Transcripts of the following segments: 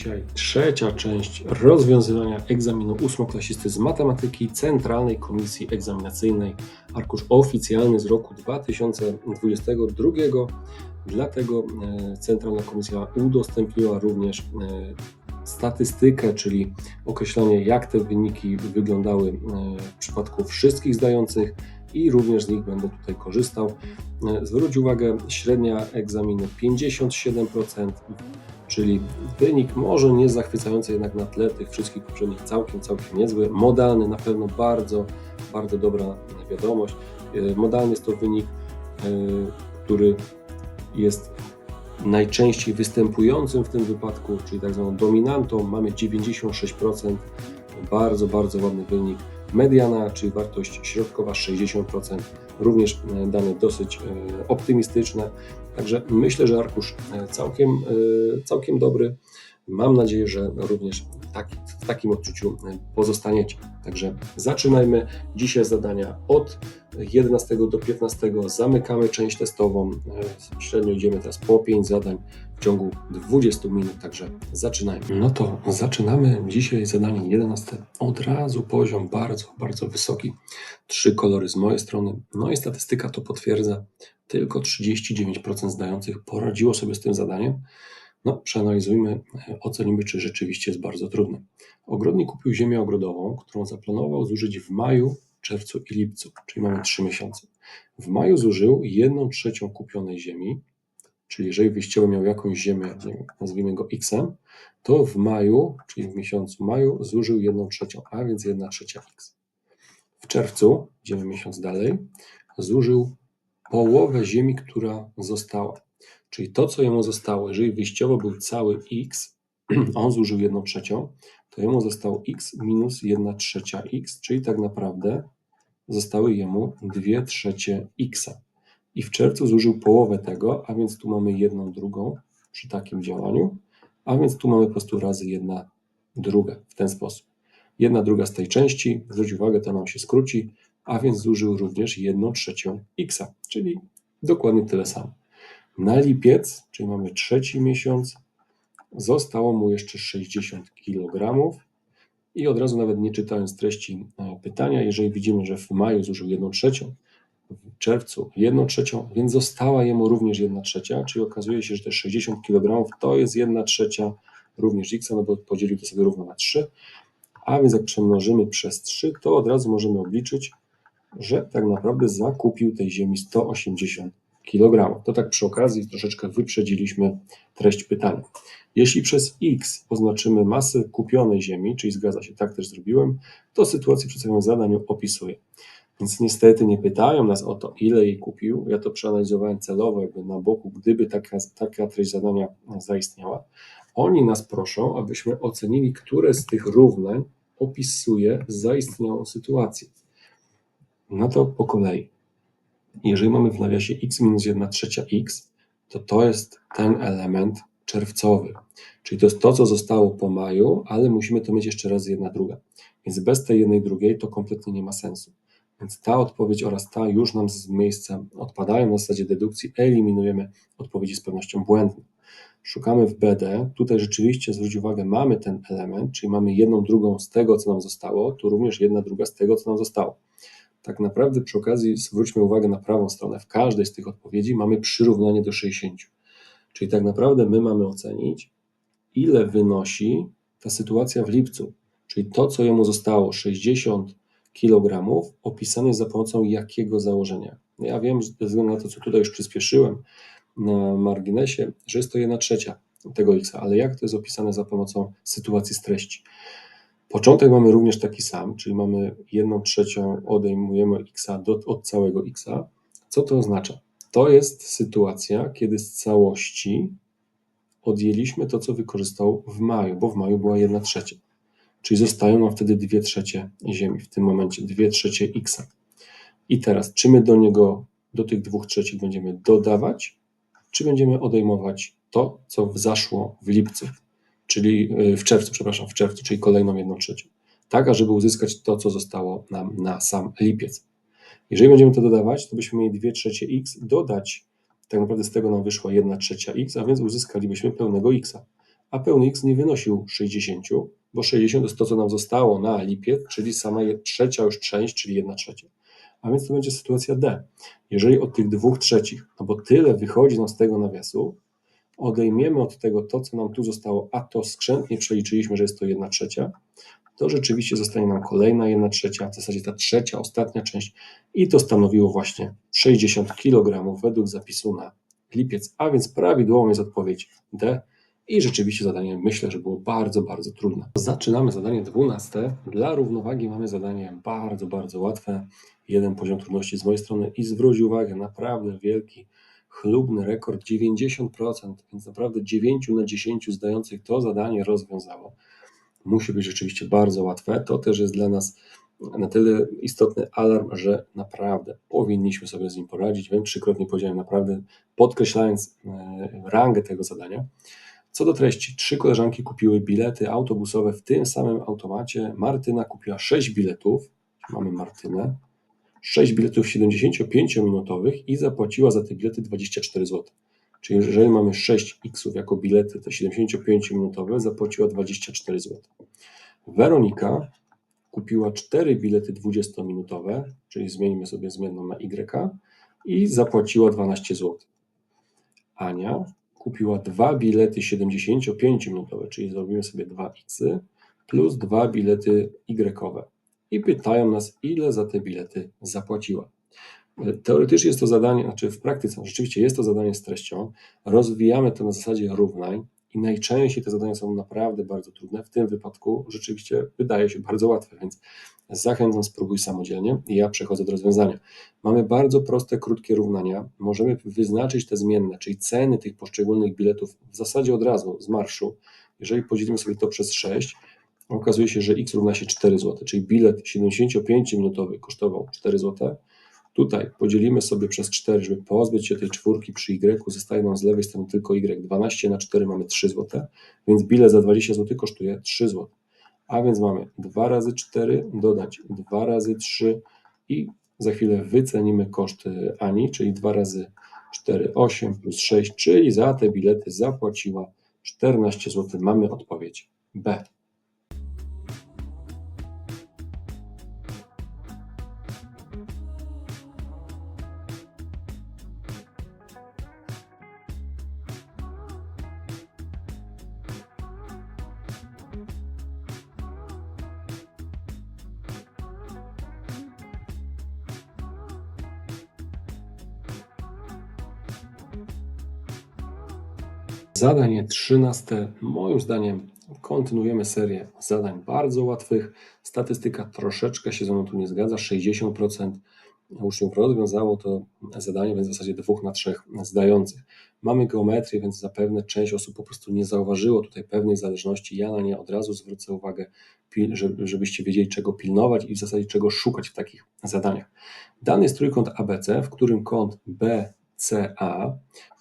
Dzisiaj trzecia część rozwiązywania egzaminu ósmoklasisty z matematyki Centralnej Komisji Egzaminacyjnej. Arkusz oficjalny z roku 2022. Dlatego e, Centralna Komisja udostępniła również e, statystykę, czyli określenie, jak te wyniki wyglądały e, w przypadku wszystkich zdających i również z nich będę tutaj korzystał. Zwróć uwagę, średnia egzaminu 57%, czyli wynik może nie zachwycający jednak na tle tych wszystkich poprzednich całkiem, całkiem niezły. Modalny na pewno bardzo, bardzo dobra wiadomość. Modalny jest to wynik, który jest najczęściej występującym w tym wypadku, czyli tak zwaną dominantą. Mamy 96%, bardzo, bardzo ładny wynik. Mediana, czyli wartość środkowa 60%, również dane dosyć optymistyczne. Także myślę, że arkusz całkiem, całkiem dobry. Mam nadzieję, że również w takim odczuciu pozostaniecie. Także zaczynajmy. Dzisiaj zadania od 11 do 15. Zamykamy część testową. Średnio idziemy teraz po 5 zadań w ciągu 20 minut, także zaczynajmy. No to zaczynamy. Dzisiaj zadanie 11. Od razu poziom bardzo, bardzo wysoki. Trzy kolory z mojej strony. No i statystyka to potwierdza. Tylko 39% zdających poradziło sobie z tym zadaniem. No, przeanalizujmy, ocenimy, czy rzeczywiście jest bardzo trudne. Ogrodnik kupił ziemię ogrodową, którą zaplanował zużyć w maju, czerwcu i lipcu, czyli mamy 3 miesiące. W maju zużył 1 trzecią kupionej ziemi, czyli jeżeli wyjściowy miał jakąś ziemię, nazwijmy go x, to w maju, czyli w miesiącu maju, zużył 1 trzecią, a więc 1 trzecia x. W czerwcu, idziemy miesiąc dalej, zużył połowę ziemi, która została. Czyli to, co jemu zostało, jeżeli wyjściowo był cały x, on zużył 1 trzecią, to jemu zostało x minus 1 trzecia x, czyli tak naprawdę zostały jemu 2 trzecie x. I w czerwcu zużył połowę tego, a więc tu mamy jedną drugą przy takim działaniu, a więc tu mamy po prostu razy jedna druga w ten sposób. Jedna druga z tej części, zwróć uwagę, to nam się skróci, a więc zużył również 1 trzecią x, czyli dokładnie tyle samo. Na lipiec, czyli mamy trzeci miesiąc, zostało mu jeszcze 60 kg. I od razu, nawet nie czytając treści pytania, jeżeli widzimy, że w maju zużył 1 trzecią, w czerwcu 1 trzecią, więc została jemu również 1 trzecia, czyli okazuje się, że te 60 kg to jest 1 trzecia również x, no bo podzielił to sobie równo na 3, a więc jak przemnożymy przez 3, to od razu możemy obliczyć, że tak naprawdę zakupił tej ziemi 180 kg. To tak przy okazji troszeczkę wyprzedziliśmy treść pytania. Jeśli przez x oznaczymy masę kupionej ziemi, czyli zgadza się, tak też zrobiłem, to sytuację przedstawioną w zadaniu opisuję. Więc niestety nie pytają nas o to, ile jej kupił. Ja to przeanalizowałem celowo, jakby na boku, gdyby taka, taka treść zadania zaistniała. Oni nas proszą, abyśmy ocenili, które z tych równań opisuje zaistniałą sytuację. No to po kolei. Jeżeli mamy w nawiasie x minus 1 trzecia x, to to jest ten element czerwcowy. Czyli to jest to, co zostało po maju, ale musimy to mieć jeszcze raz jedna druga. Więc bez tej jednej drugiej to kompletnie nie ma sensu. Więc ta odpowiedź oraz ta już nam z miejsca odpadają. Na zasadzie dedukcji eliminujemy odpowiedzi z pewnością błędne. Szukamy w BD. Tutaj rzeczywiście zwróć uwagę, mamy ten element, czyli mamy jedną drugą z tego, co nam zostało, tu również jedna druga z tego, co nam zostało. Tak naprawdę przy okazji zwróćmy uwagę na prawą stronę. W każdej z tych odpowiedzi mamy przyrównanie do 60. Czyli tak naprawdę my mamy ocenić, ile wynosi ta sytuacja w lipcu. Czyli to, co jemu zostało, 60 kg, opisane za pomocą jakiego założenia. Ja wiem, ze względu na to, co tutaj już przyspieszyłem na marginesie, że jest to 1 trzecia tego x, ale jak to jest opisane za pomocą sytuacji z treści? Początek mamy również taki sam, czyli mamy 1 trzecią, odejmujemy x do, od całego x. Co to oznacza? To jest sytuacja, kiedy z całości odjęliśmy to, co wykorzystał w maju, bo w maju była 1 trzecia. Czyli zostają nam wtedy 2 trzecie ziemi, w tym momencie 2 trzecie x. I teraz, czy my do niego, do tych 2 trzecich będziemy dodawać, czy będziemy odejmować to, co zaszło w lipcu, czyli w czerwcu, przepraszam, w czerwcu, czyli kolejną 1 trzecią. Tak, ażeby uzyskać to, co zostało nam na sam lipiec. Jeżeli będziemy to dodawać, to byśmy mieli 2 trzecie x, dodać, tak naprawdę z tego nam wyszła 1 trzecia x, a więc uzyskalibyśmy pełnego x. a pełny x nie wynosił 60, bo 60 to jest to, co nam zostało na lipiec, czyli sama trzecia już część, czyli 1 trzecia. A więc to będzie sytuacja D. Jeżeli od tych dwóch trzecich, no bo tyle wychodzi nam z tego nawiasu, odejmiemy od tego to, co nam tu zostało, a to skrzętnie przeliczyliśmy, że jest to 1 trzecia, to rzeczywiście zostanie nam kolejna 1 trzecia, w zasadzie ta trzecia, ostatnia część i to stanowiło właśnie 60 kg według zapisu na lipiec, a więc prawidłową jest odpowiedź D i rzeczywiście zadanie myślę, że było bardzo, bardzo trudne. Zaczynamy zadanie 12. Dla równowagi mamy zadanie bardzo, bardzo łatwe. Jeden poziom trudności z mojej strony i zwróć uwagę, naprawdę wielki, chlubny rekord 90%, więc naprawdę 9 na 10 zdających to zadanie rozwiązało musi być rzeczywiście bardzo łatwe. To też jest dla nas na tyle istotny alarm, że naprawdę powinniśmy sobie z nim poradzić. Wiem, trzykrotnie powiedziałem naprawdę, podkreślając e, rangę tego zadania. Co do treści, trzy koleżanki kupiły bilety autobusowe w tym samym automacie. Martyna kupiła sześć biletów. Mamy Martynę. 6 biletów 75-minutowych i zapłaciła za te bilety 24 zł. Czyli jeżeli mamy 6 x jako bilety te 75-minutowe, zapłaciła 24 zł. Weronika kupiła 4 bilety 20-minutowe, czyli zmienimy sobie zmienną na y i zapłaciła 12 zł. Ania kupiła dwa bilety 75-minutowe, czyli zrobimy sobie 2x plus dwa bilety y i pytają nas, ile za te bilety zapłaciła. Teoretycznie jest to zadanie, znaczy w praktyce rzeczywiście jest to zadanie z treścią. Rozwijamy to na zasadzie równań i najczęściej te zadania są naprawdę bardzo trudne. W tym wypadku rzeczywiście wydaje się bardzo łatwe, więc zachęcam, spróbuj samodzielnie i ja przechodzę do rozwiązania. Mamy bardzo proste, krótkie równania. Możemy wyznaczyć te zmienne, czyli ceny tych poszczególnych biletów w zasadzie od razu z marszu. Jeżeli podzielimy sobie to przez 6, okazuje się, że x równa się 4 zł, czyli bilet 75-minutowy kosztował 4 zł, Tutaj podzielimy sobie przez 4, żeby pozbyć się tej czwórki przy y, zostaje nam z lewej strony tylko y. 12 na 4 mamy 3 zł, więc bilet za 20 zł kosztuje 3 zł. A więc mamy 2 razy 4 dodać 2 razy 3 i za chwilę wycenimy koszty Ani, czyli 2 razy 4, 8 plus 6, czyli za te bilety zapłaciła 14 zł. Mamy odpowiedź B. Zadanie 13. Moim zdaniem kontynuujemy serię zadań bardzo łatwych. Statystyka troszeczkę się ze mną tu nie zgadza. 60% uczniów rozwiązało to zadanie, więc w zasadzie dwóch na trzech zdających. Mamy geometrię, więc zapewne część osób po prostu nie zauważyło tutaj pewnej zależności. Ja na nie od razu zwrócę uwagę, żebyście wiedzieli, czego pilnować i w zasadzie czego szukać w takich zadaniach. Dany jest trójkąt ABC, w którym kąt BCA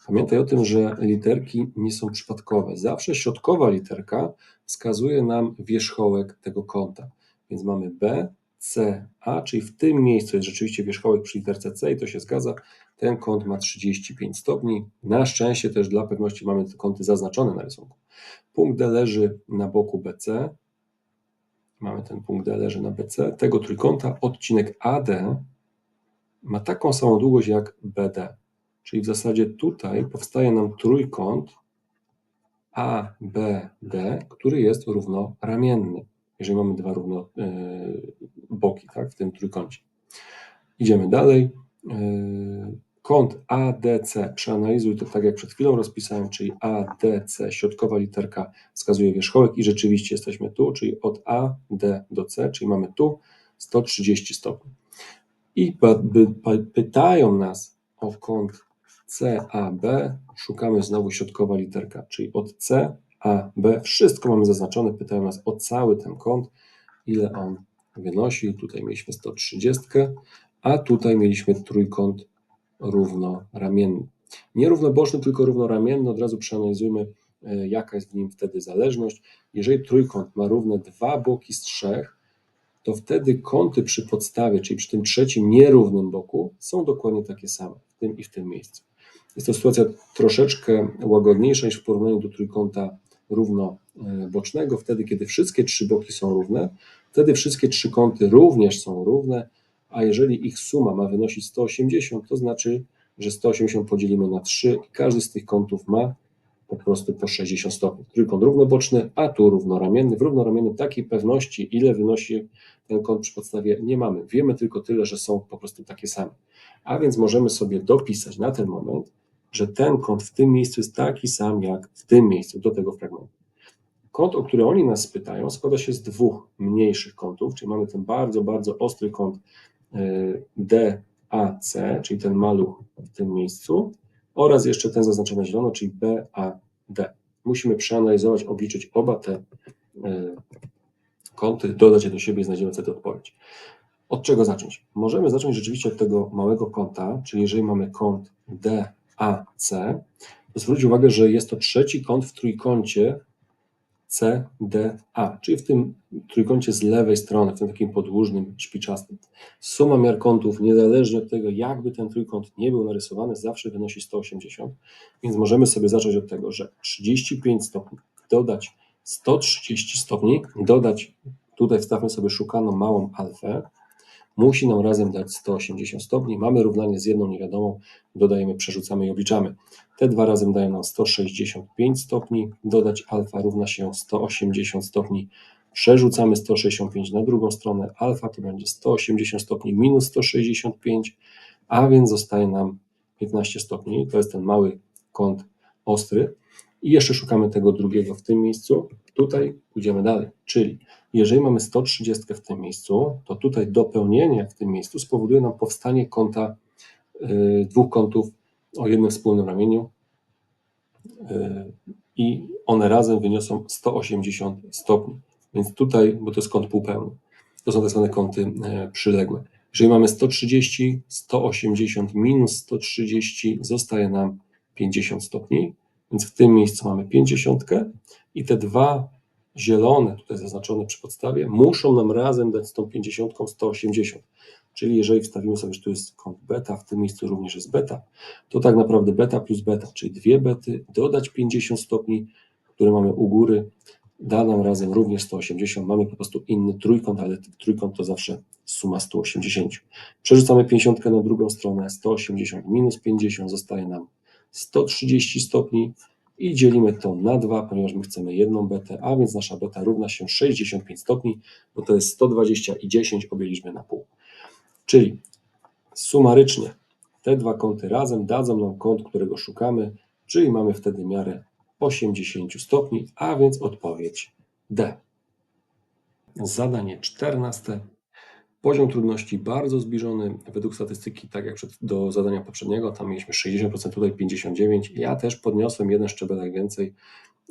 Pamiętaj o tym, że literki nie są przypadkowe. Zawsze środkowa literka wskazuje nam wierzchołek tego kąta. Więc mamy B, C, A, czyli w tym miejscu jest rzeczywiście wierzchołek przy literce C i to się zgadza. Ten kąt ma 35 stopni. Na szczęście też dla pewności mamy te kąty zaznaczone na rysunku. Punkt D leży na boku BC. Mamy ten punkt D leży na BC. Tego trójkąta odcinek AD ma taką samą długość jak BD. Czyli w zasadzie tutaj powstaje nam trójkąt ABD, który jest równoramienny, jeżeli mamy dwa równo e, boki tak, w tym trójkącie. Idziemy dalej. E, kąt ADC, przeanalizuj to tak jak przed chwilą rozpisałem, czyli ADC, środkowa literka wskazuje wierzchołek i rzeczywiście jesteśmy tu, czyli od AD do C, czyli mamy tu 130 stopni. I pytają nas o kąt CAB, szukamy znowu środkowa literka, czyli od C, A, B, wszystko mamy zaznaczone, pytają nas o cały ten kąt, ile on wynosi, tutaj mieliśmy 130, a tutaj mieliśmy trójkąt równoramienny. Nie równoboczny, tylko równoramienny, od razu przeanalizujmy, e, jaka jest w nim wtedy zależność. Jeżeli trójkąt ma równe dwa boki z trzech, to wtedy kąty przy podstawie, czyli przy tym trzecim nierównym boku, są dokładnie takie same w tym i w tym miejscu. Jest to sytuacja troszeczkę łagodniejsza niż w porównaniu do trójkąta równobocznego, wtedy kiedy wszystkie trzy boki są równe, wtedy wszystkie trzy kąty również są równe, a jeżeli ich suma ma wynosić 180, to znaczy, że 180 podzielimy na 3 i każdy z tych kątów ma po prostu po 60 stopni. Trójkąt równoboczny, a tu równoramienny. W równoramiennym takiej pewności, ile wynosi ten kąt przy podstawie, nie mamy. Wiemy tylko tyle, że są po prostu takie same. A więc możemy sobie dopisać na ten moment, że ten kąt w tym miejscu jest taki sam jak w tym miejscu do tego fragmentu. Kąt, o który oni nas pytają, składa się z dwóch mniejszych kątów, czyli mamy ten bardzo, bardzo ostry kąt y, DAC, czyli ten maluch w tym miejscu, oraz jeszcze ten zaznaczony zielono, czyli BAD. Musimy przeanalizować, obliczyć oba te y, kąty, dodać je do siebie i znajdziemy wtedy odpowiedź. Od czego zacząć? Możemy zacząć rzeczywiście od tego małego kąta, czyli jeżeli mamy kąt DAC, to zwróć uwagę, że jest to trzeci kąt w trójkącie CDA, czyli w tym trójkącie z lewej strony, w tym takim podłużnym, szpiczastym. Suma miar kątów, niezależnie od tego, jakby ten trójkąt nie był narysowany, zawsze wynosi 180, więc możemy sobie zacząć od tego, że 35 stopni dodać 130 stopni, dodać, tutaj wstawmy sobie szukaną małą alfę, musi nam razem dać 180 stopni. Mamy równanie z jedną niewiadomą, dodajemy, przerzucamy i obliczamy. Te dwa razem dają nam 165 stopni, dodać alfa równa się 180 stopni, przerzucamy 165 na drugą stronę, alfa to będzie 180 stopni minus 165, a więc zostaje nam 15 stopni, to jest ten mały kąt ostry. I jeszcze szukamy tego drugiego w tym miejscu, tutaj pójdziemy dalej, czyli jeżeli mamy 130 w tym miejscu, to tutaj dopełnienie w tym miejscu spowoduje nam powstanie kąta y, dwóch kątów o jednym wspólnym ramieniu y, i one razem wyniosą 180 stopni. Więc tutaj, bo to jest kąt półpełny, to są tak zwane kąty y, przyległe. Jeżeli mamy 130, 180 minus 130, zostaje nam 50 stopni, więc w tym miejscu mamy 50 i te dwa zielone, tutaj zaznaczone przy podstawie, muszą nam razem dać z tą 50 180. Czyli jeżeli wstawimy sobie, że tu jest kąt beta, w tym miejscu również jest beta, to tak naprawdę beta plus beta, czyli dwie bety, dodać 50 stopni, które mamy u góry, da nam razem również 180. Mamy po prostu inny trójkąt, ale trójkąt to zawsze suma 180. Przerzucamy 50 na drugą stronę, 180 minus 50 zostaje nam 130 stopni i dzielimy to na 2, ponieważ my chcemy jedną betę, a więc nasza beta równa się 65 stopni, bo to jest 120 i 10 obie liczby na pół. Czyli sumarycznie te dwa kąty razem dadzą nam kąt, którego szukamy, czyli mamy wtedy miarę 80 stopni, a więc odpowiedź D. Zadanie 14. Poziom trudności bardzo zbliżony według statystyki, tak jak przed, do zadania poprzedniego, tam mieliśmy 60%, tutaj 59%. Ja też podniosłem jeden szczebelek więcej.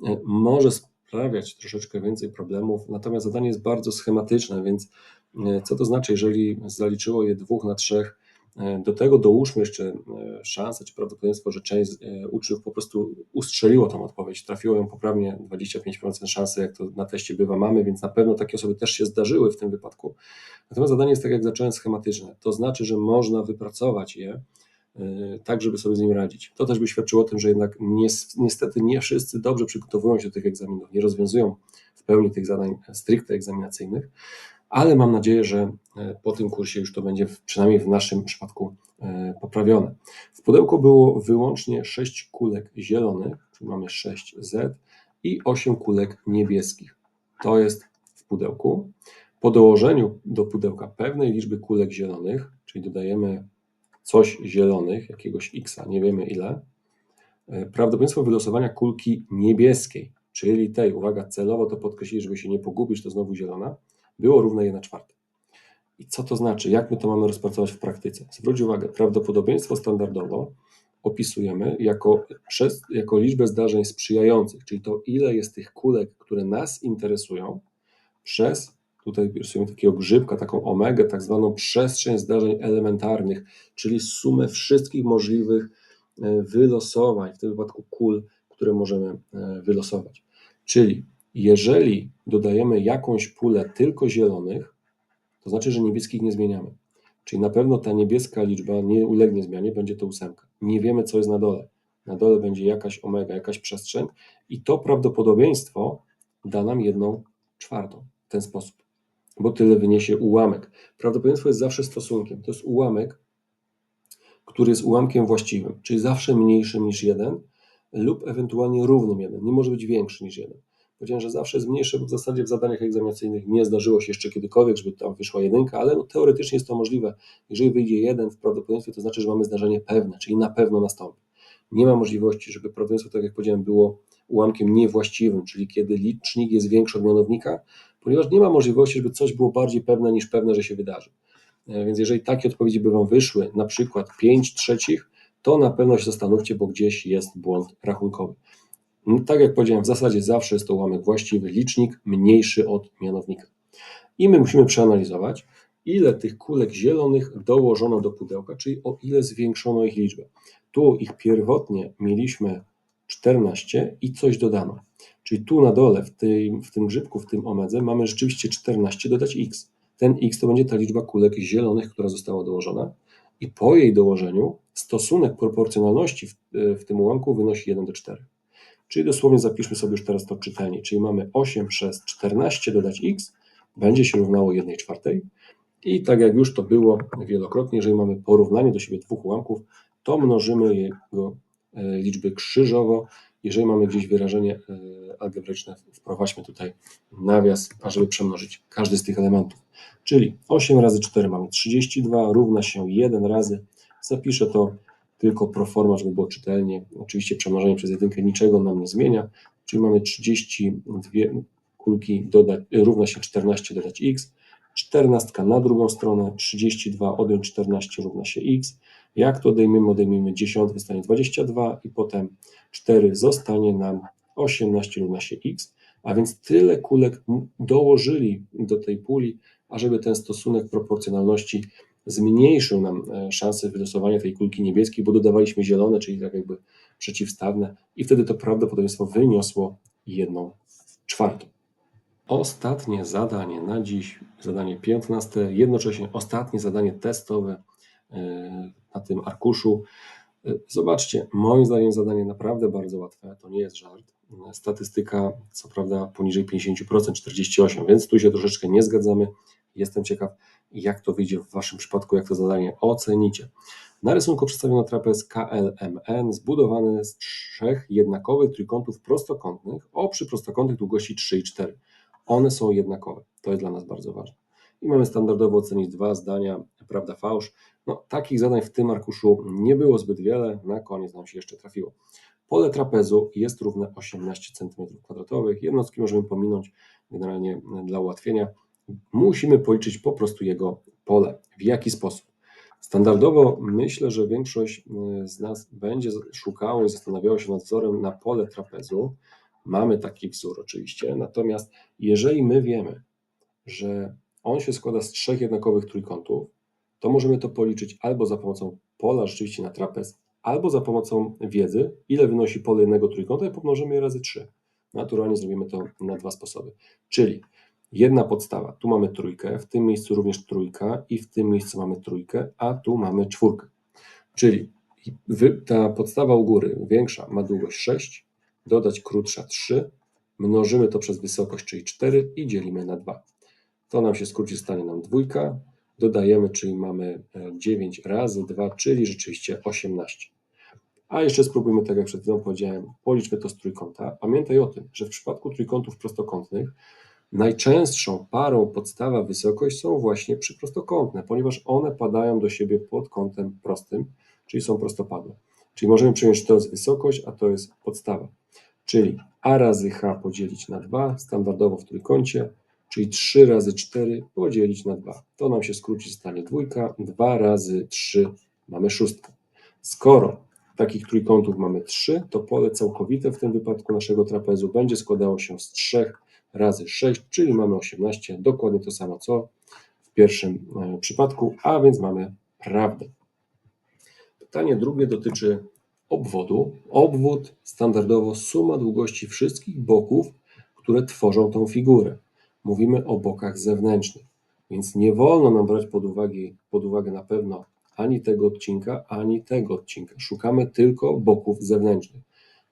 E, może sprawiać troszeczkę więcej problemów, natomiast zadanie jest bardzo schematyczne, więc e, co to znaczy, jeżeli zaliczyło je dwóch na trzech, do tego dołóżmy jeszcze e, szansę czy prawdopodobieństwo, że część e, uczniów po prostu ustrzeliło tą odpowiedź, trafiło ją poprawnie, 25% szansy, jak to na teście bywa, mamy, więc na pewno takie osoby też się zdarzyły w tym wypadku. Natomiast zadanie jest tak, jak zacząłem, schematyczne. To znaczy, że można wypracować je tak, żeby sobie z nim radzić. To też by świadczyło o tym, że jednak niestety nie wszyscy dobrze przygotowują się do tych egzaminów, nie rozwiązują w pełni tych zadań stricte egzaminacyjnych ale mam nadzieję, że e, po tym kursie już to będzie przynajmniej w naszym przypadku e, poprawione. W pudełku było wyłącznie 6 kulek zielonych, czyli mamy 6Z i 8 kulek niebieskich. To jest w pudełku. Po dołożeniu do pudełka pewnej liczby kulek zielonych, czyli dodajemy coś zielonych, jakiegoś x, nie wiemy ile, e, prawdopodobieństwo wylosowania kulki niebieskiej, czyli tej, uwaga, celowo to podkreślić, żeby się nie pogubić, to znowu zielona, było równe 1 czwarta. I co to znaczy? Jak my to mamy rozpracować w praktyce? Zwróć uwagę, prawdopodobieństwo standardowo opisujemy jako, przez, jako liczbę zdarzeń sprzyjających, czyli to ile jest tych kulek, które nas interesują, przez, tutaj rysujemy takiego grzybka, taką omegę, tak zwaną przestrzeń zdarzeń elementarnych, czyli sumę wszystkich możliwych e, wylosowań, w tym wypadku kul, które możemy e, wylosować. Czyli jeżeli dodajemy jakąś pulę tylko zielonych, to znaczy, że niebieskich nie zmieniamy. Czyli na pewno ta niebieska liczba nie ulegnie zmianie, będzie to ósemka. Nie wiemy, co jest na dole. na dole będzie jakaś omega, jakaś przestrzeń i to prawdopodobieństwo da nam jedną czwartą w ten sposób, bo tyle wyniesie ułamek. Prawdopodobieństwo jest zawsze stosunkiem. To jest ułamek, który jest ułamkiem właściwym, czyli zawsze mniejszym niż 1 lub ewentualnie równym 1. Nie może być większy niż 1. Powiedziałem, że zawsze jest mniejsze, bo w zasadzie w zadaniach egzaminacyjnych nie zdarzyło się jeszcze kiedykolwiek, żeby tam wyszła jedynka, ale no, teoretycznie jest to możliwe. Jeżeli wyjdzie jeden w prawdopodobieństwie, to znaczy, że mamy zdarzenie pewne, czyli na pewno nastąpi. Nie ma możliwości, żeby prawdopodobieństwo, tak jak powiedziałem, było ułamkiem niewłaściwym, czyli kiedy licznik jest większy od mianownika, ponieważ nie ma możliwości, żeby coś było bardziej pewne niż pewne, że się wydarzy. E, Więc jeżeli takie odpowiedzi by Wam wyszły, na przykład 5 trzecich, to na pewno się zastanówcie, bo gdzieś jest błąd rachunkowy. No, Tak jak powiedziałem, w zasadzie zawsze jest to ułamek właściwy, licznik mniejszy od mianownika. I my musimy przeanalizować, ile tych kulek zielonych dołożono do pudełka, czyli o ile zwiększono ich liczbę. Tu ich pierwotnie mieliśmy 14 i coś dodano. Czyli tu na dole, w tym, w tym grzybku, w tym omedze, mamy rzeczywiście 14 dodać x. Ten x to będzie ta liczba kulek zielonych, która została dołożona. I po jej dołożeniu stosunek proporcjonalności w, w tym ułamku wynosi 1 do 4. Czyli dosłownie zapiszmy sobie już teraz to czytelnie. Czyli mamy 8 przez 14 dodać x będzie się równało 1 czwartej. I tak jak już to było wielokrotnie, jeżeli mamy porównanie do siebie dwóch ułamków, to mnożymy jego e, liczby krzyżowo. Jeżeli mamy gdzieś wyrażenie e, algebryczne, wprowadźmy tutaj nawias, ażeby przemnożyć każdy z tych elementów. Czyli 8 razy 4 mamy 32, równa się 1 razy. Zapiszę to tylko pro forma, żeby było czytelnie. Oczywiście przemnożenie przez jedynkę niczego nam nie zmienia, czyli mamy 32 kulki dodać, równa się 14 dodać x, 14 na drugą stronę, 32 odjąć 14 równa się x. Jak to odejmiemy? Odejmiemy 10, zostanie 22 i potem 4 zostanie nam 18 równa się x, a więc tyle kulek dołożyli do tej puli, ażeby ten stosunek proporcjonalności zmniejszył nam e, szansę wylosowania tej kulki niebieskiej, bo dodawaliśmy zielone, czyli tak jakby przeciwstawne i wtedy to prawdopodobieństwo wyniosło jedną czwartą. Ostatnie zadanie na dziś, zadanie 15, jednocześnie ostatnie zadanie testowe e, na tym arkuszu. E, Zobaczcie, moim zdaniem zadanie naprawdę bardzo łatwe, to nie jest żart. Statystyka, co prawda, poniżej 50%, 48%, więc tu się troszeczkę nie zgadzamy. Jestem ciekaw, jak to wyjdzie w Waszym przypadku, jak to zadanie ocenicie. Na rysunku przedstawiono trapez KLMN zbudowany z trzech jednakowych trójkątów prostokątnych o przyprostokątnych długości 3 i 4. One są jednakowe. To jest dla nas bardzo ważne. I mamy standardowo ocenić dwa zdania, prawda, fałsz. No, takich zadań w tym arkuszu nie było zbyt wiele, na koniec nam się jeszcze trafiło. Pole trapezu jest równe 18 cm2. Jednostki możemy pominąć generalnie dla ułatwienia. Musimy policzyć po prostu jego pole. W jaki sposób? Standardowo myślę, że większość y, z nas będzie szukało i zastanawiało się nad wzorem na pole trapezu. Mamy taki wzór oczywiście, natomiast jeżeli my wiemy, że on się składa z trzech jednakowych trójkątów, to możemy to policzyć albo za pomocą pola rzeczywiście na trapez, albo za pomocą wiedzy, ile wynosi pole jednego trójkąta i pomnożymy je razy 3. Naturalnie zrobimy to na dwa sposoby. Czyli jedna podstawa, tu mamy trójkę, w tym miejscu również trójka i w tym miejscu mamy trójkę, a tu mamy czwórkę. Czyli ta podstawa u góry większa ma długość 6, dodać krótsza 3, mnożymy to przez wysokość, czyli 4 i dzielimy na 2. To nam się skróci, stanie nam dwójka, dodajemy, czyli mamy e, 9 razy 2, czyli rzeczywiście 18. A jeszcze spróbujmy, tak jak przed chwilą powiedziałem, policzmy to z trójkąta. Pamiętaj o tym, że w przypadku trójkątów prostokątnych najczęstszą parą podstawa wysokość są właśnie przyprostokątne, ponieważ one padają do siebie pod kątem prostym, czyli są prostopadłe. Czyli możemy przyjąć, że to jest wysokość, a to jest podstawa. Czyli a razy h podzielić na 2, standardowo w trójkącie, czyli 3 razy 4 podzielić na 2. To nam się skróci, stanie dwójka, 2 razy 3 mamy szóstkę. Skoro takich trójkątów mamy 3, to pole całkowite w tym wypadku naszego trapezu będzie składało się z 3 razy 6, czyli mamy 18, dokładnie to samo co w pierwszym e, przypadku, a więc mamy prawdę. Pytanie drugie dotyczy obwodu. Obwód standardowo suma długości wszystkich boków, które tworzą tą figurę. Mówimy o bokach zewnętrznych, więc nie wolno nam brać pod uwagę, pod uwagę na pewno ani tego odcinka, ani tego odcinka. Szukamy tylko boków zewnętrznych.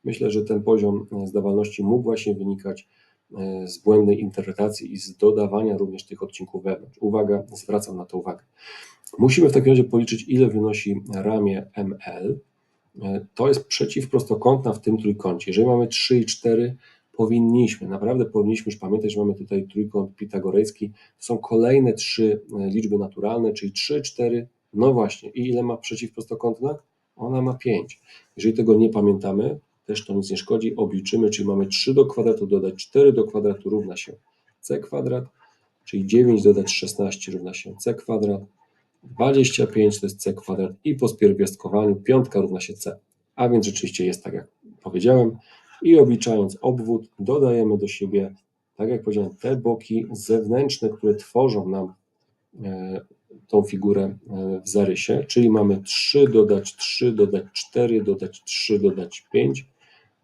Myślę, że ten poziom e, zdawalności mógł właśnie wynikać z błędnej interpretacji i z dodawania również tych odcinków wewnątrz. Uwaga, zwracam na to uwagę. Musimy w takim razie policzyć, ile wynosi ramię ML. E, To jest przeciwprostokątna w tym trójkącie. Jeżeli mamy 3 i 4, powinniśmy, naprawdę powinniśmy już pamiętać, że mamy tutaj trójkąt pitagorejski. To są kolejne trzy e, liczby naturalne, czyli 3, 4. No właśnie, i ile ma przeciwprostokątna? Ona ma 5. Jeżeli tego nie pamiętamy, też to nic nie szkodzi, obliczymy, czyli mamy 3 do kwadratu dodać 4 do kwadratu równa się c kwadrat, czyli 9 dodać 16 równa się c kwadrat, 25 to jest c kwadrat i po spierwiastkowaniu piątka równa się c. A więc rzeczywiście jest tak, jak powiedziałem. I obliczając obwód, dodajemy do siebie, tak jak powiedziałem, te boki zewnętrzne, które tworzą nam e, tą figurę e, w zarysie, czyli mamy 3 dodać 3, dodać 4, dodać 3, dodać 5.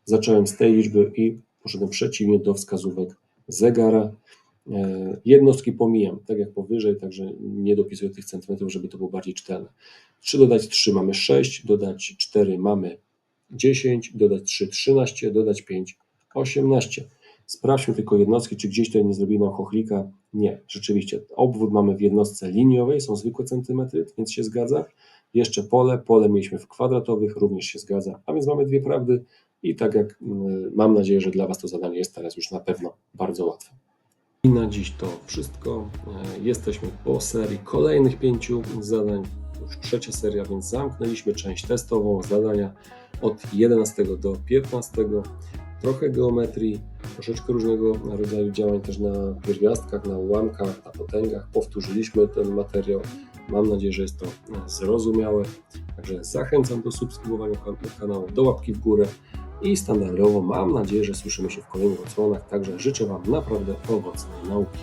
Zacząłem z tej liczby i poszedłem przeciwnie do wskazówek zegara. E, Jednostki pomijam, tak jak powyżej, także nie dopisuję tych centymetrów, żeby to było bardziej czytelne. 3 dodać 3 mamy 6, dodać 4 mamy 10, dodać 3 13, dodać 5 18. Sprawdźmy tylko jednostki, czy gdzieś tutaj nie zrobili nam chochlika. Nie, rzeczywiście. Obwód mamy w jednostce liniowej, są zwykłe centymetry, więc się zgadza. Jeszcze pole, pole mieliśmy w kwadratowych, również się zgadza. A więc mamy dwie prawdy i tak jak mm, mam nadzieję, że dla Was to zadanie jest teraz już na pewno bardzo łatwe. I na dziś to wszystko. E, Jesteśmy po serii kolejnych pięciu zadań. Już trzecia seria, więc zamknęliśmy część testową zadania od 11 do 15. Trochę geometrii, troszeczkę różnego rodzaju działań też na pierwiastkach, na ułamkach, na potęgach. Powtórzyliśmy ten materiał. Mam nadzieję, że jest to zrozumiałe. Także zachęcam do subskrybowania kan- kanału, do łapki w górę i standardowo mam nadzieję, że słyszymy się w kolejnych odsłonach. Także życzę Wam naprawdę owocnej nauki.